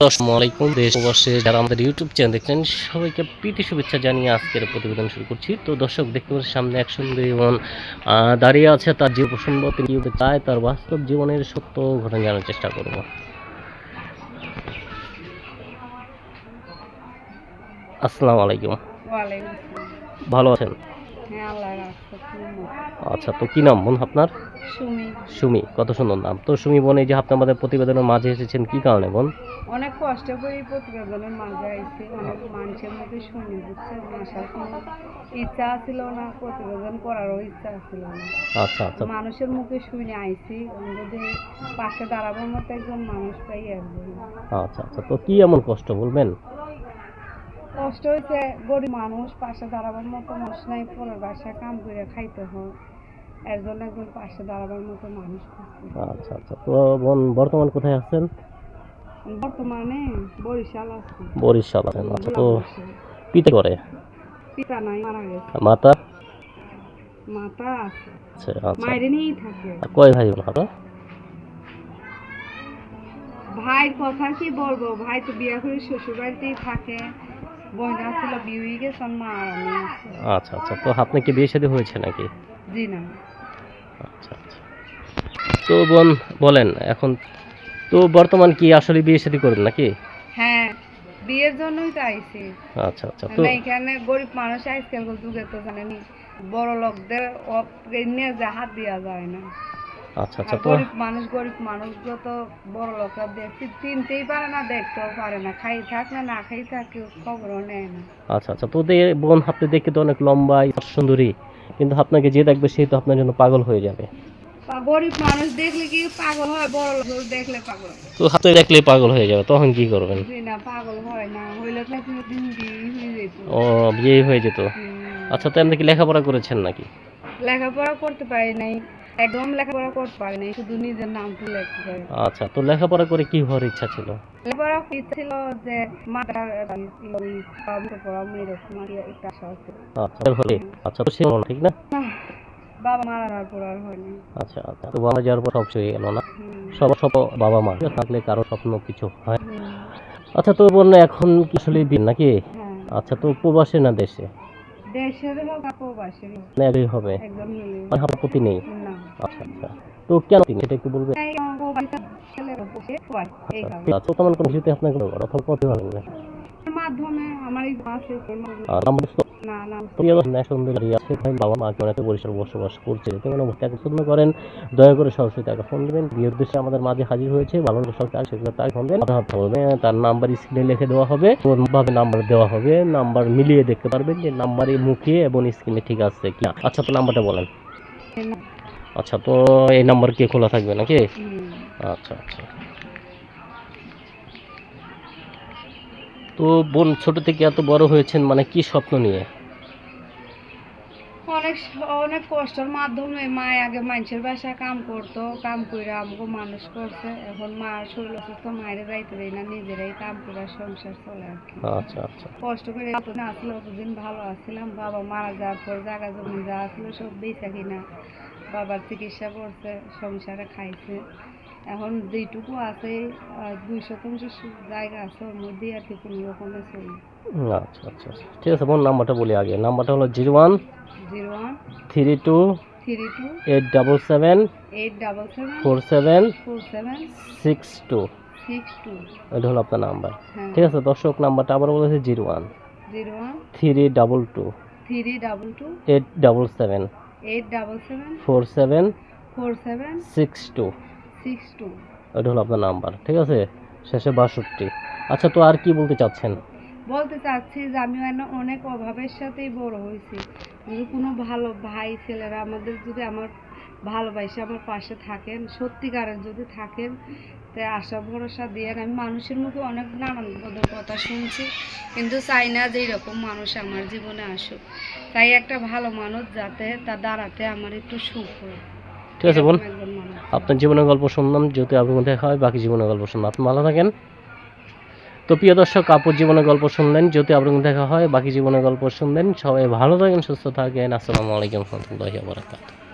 আসসালামু আলাইকুম দেশ যারা আমাদের ইউটিউব চ্যানেল দেখছেন সবাইকে প্রীতি শুভেচ্ছা জানিয়ে আজকের প্রতিবেদন শুরু করছি। তো দর্শক দেখতে পাচ্ছেন সামনে এক সুন্দরী বোন দাঁড়িয়ে আছে তার জীব প্রসঙ্গ তিনি চায় তার বাস্তব জীবনের সত্য ঘটনা জানার চেষ্টা করব। আসসালামু আলাইকুম। ভালো আছেন? আচ্ছা তো কি নাম বোন আপনার? সুমি। কত সুন্দর নাম। তো সুমি বোন এই যে আপনি আমাদের প্রতিবেদনের মাঝে এসেছেন কি কারণে বোন? অনেক কষ্ট করে এই প্রতিবেদনের মাঝে আইছে অনেক মানুষের মধ্যে শুনি বুঝছে আসার কোনো ইচ্ছা ছিল না প্রতিবেদন করারও ইচ্ছা ছিল না। আচ্ছা আচ্ছা। মানুষের মুখে শুনে আইছি যদি পাশে দাঁড়াবার মতো একজন মানুষ পাই আর আচ্ছা আচ্ছা। তো কি এমন কষ্ট বলবেন? কষ্ট হয়েছে গরিব মানুষ পাশে দাঁড়াবার মতো মানুষ নাই পরের বাসায় কাম করে খাইতে হয়। এর জন্য একজন পাশে দাঁড়াবার মতো মানুষ আচ্ছা আচ্ছা। তো বোন বর্তমান কোথায় আছেন? বর্তমানে বরিশাল আছে। বরিশাল আছেন আচ্ছা। তো পিতে করে পিতা নাই মারা গেছে। মাতা? মাতা আছে। আচ্ছা আচ্ছা। মায়ের নিয়েই থাকে। কয় ভাই বোন আপনারা ভাই কথা কি বলব? ভাই তো বিয়ে করে শ্বশুর বাড়িতেই থাকে। বোন ছিল বিয়ে গেছে মা আর আমি আচ্ছা আচ্ছা। তো কি বিয়ে শাদী হয়েছে নাকি? জি না। আচ্ছা আচ্ছা। তো বোন বলেন এখন তো বর্তমান কি আসলে বিয়ে শাদী করবেন নাকি? হ্যাঁ বিয়ের জন্যই তো আইছি। আচ্ছা আচ্ছা। তো এখানে গরিব মানুষ আজকাল যুগে তো জানেনি বড় লোকদের নিয়ে যে হাত দেওয়া যায় না। আচ্ছা আচ্ছা গরিব মানুষ গরিব মানুষ যত বড় লোকরা দেখতে চিনতেই পারে না দেখতেও পারে না খাই থাক না না খাই থাক কেউ খবরও নেয় না। আচ্ছা আচ্ছা তো দে- বোন আপনি দেখতে তো অনেক লম্বা সুন্দরী কিন্তু আপনাকে যে দেখবে সে তো আপনার জন্য পাগল হয়ে যাবে। গরিব মানুষ দেখলে কি পাগল হয় বড় লোক দেখলে পাগল তো হাতে দেখলেই পাগল হয়ে যাবে তখন কি করবেন? না পাগল হয় না হইলে তো একদিন দিন হয়ে যেত। ও বিয়ে হয়ে যেত। আচ্ছা তো আপনি কি লেখাপড়া করেছেন নাকি? লেখাপড়া করতে পারি নাই একদম লেখাপড়া করতে পারি নাই শুধু নিজের নামটা লিখতে পারি। আচ্ছা তো লেখাপড়া করে কি হওয়ার ইচ্ছা ছিল? লেখাপড়া ইচ্ছা ছিল যে পড়া একটা আশা আছে আচ্ছা হলে আচ্ছা তো সে ঠিক না? বাবা মারা যাওয়ার পর আর হয়নি। আচ্ছা আচ্ছা তো বাবা যাওয়ার পর সব গেল না। সব সব বাবা মা থাকলে কারও স্বপ্ন কিছু হয়। আচ্ছা তো বোন এখন কি আসলে দিন নাকি? হ্যাঁ। আচ্ছা তো উপবাসে না দেশে? দেশের হোক আর প্রবাসের না একই হবে। মানে আপত্তি নেই? না। আচ্ছা আচ্ছা। তো কেন তিনি? এটা একটু বলবেন। আচ্ছা তো আমার কোনো কিছুতে অথবা করতে পারবেন না? মাধ্যমে আমার এই বাবা মা বসবাস করছে। যদি কোনো তাকে পছন্দ করেন দয়া করে সরাসরি তাকে ফোন দেবেন। বিয়ের উদ্দেশ্যে আমাদের মাঝে হাজির হয়েছে ভালো সরকার সেগুলো ফোন দেবেন। কথা বলতে তার নাম্বার স্ক্রিনে লিখে দেওয়া হবে। ভাবে নাম্বার দেওয়া হবে নাম্বার মিলিয়ে দেখতে পারবেন যে নাম্বারে মুখে এবং স্ক্রিনে ঠিক আছে কিনা। আচ্ছা তো নাম্বারটা বলেন। আচ্ছা তো এই নাম্বার কি খোলা থাকবে নাকি? আচ্ছা আচ্ছা। তো বোন ছোট থেকে এত বড় হয়েছেন মানে কি স্বপ্ন নিয়ে? অনেক অনেক কষ্টের মাধ্যমে মা আগে মানুষের বাসায় কাম করতো কাম করে আমাকে মানুষ করছে। এখন মা শরীর অসুস্থ মায়ের যাইতে দেয় না নিজেরাই কাম করে সংসার চলে আর কি। আচ্ছা আচ্ছা। কষ্ট করে আসলো অতদিন ভালো আসছিলাম বাবা মারা যাওয়ার পর জায়গা জমি যা আসলো সব বেচা কিনা। বাবার চিকিৎসা করছে সংসারে খাইছে। এখন যেটুকু আছে দুই শতাংশ জায়গা আছে ওর মধ্যে আর কি কোনো রকমে চলি আচ্ছা আচ্ছা আচ্ছা। ঠিক আছে বোন নাম্বারটা বলি আগে। নাম্বারটা হলো zero one zero one three two three two eight double seven eight double seven four seven four seven six two. Six two. এটা হলো আপনার নাম্বার। হ্যাঁ। ঠিক আছে দর্শক নাম্বারটা আবার বলেছে zero one zero one three double two three double two eight double seven. Eight double seven four seven four seven six two six two এটা হলো আপনার নাম্বার ঠিক আছে? শেষে বাষট্টি। আচ্ছা তো আর কি বলতে চাচ্ছেন? বলতে চাচ্ছি যে আমি অনেক অভাবের সাথেই বড় হয়েছি। যদি কোনো ভালো ভাই ছেলেরা আমাদের যদি আমার ভালোবাসে আমার পাশে থাকেন সত্যিকারের যদি থাকেন তাই আশা ভরসা দিয়ে আমি মানুষের মুখে অনেক নানান পদের কথা শুনছি কিন্তু চাই না যে এরকম মানুষ আমার জীবনে আসুক। তাই একটা ভালো মানুষ যাতে তার দাঁড়াতে আমার একটু সুখ হয়। ঠিক আছে বোন আপনার জীবনের গল্প শুনলাম যেহেতু আপনার দেখা হয় বাকি জীবনের গল্প শুনলাম। আপনি ভালো থাকেন। তো প্রিয় দর্শক আপুর জীবনের গল্প শুনলেন যদি আপনার দেখা হয় বাকি জীবনের গল্প শুনলেন সবাই ভালো থাকেন সুস্থ থাকেন। আসসালামু আলাইকুম রহমতুল্লাহি বারাকাতুহু।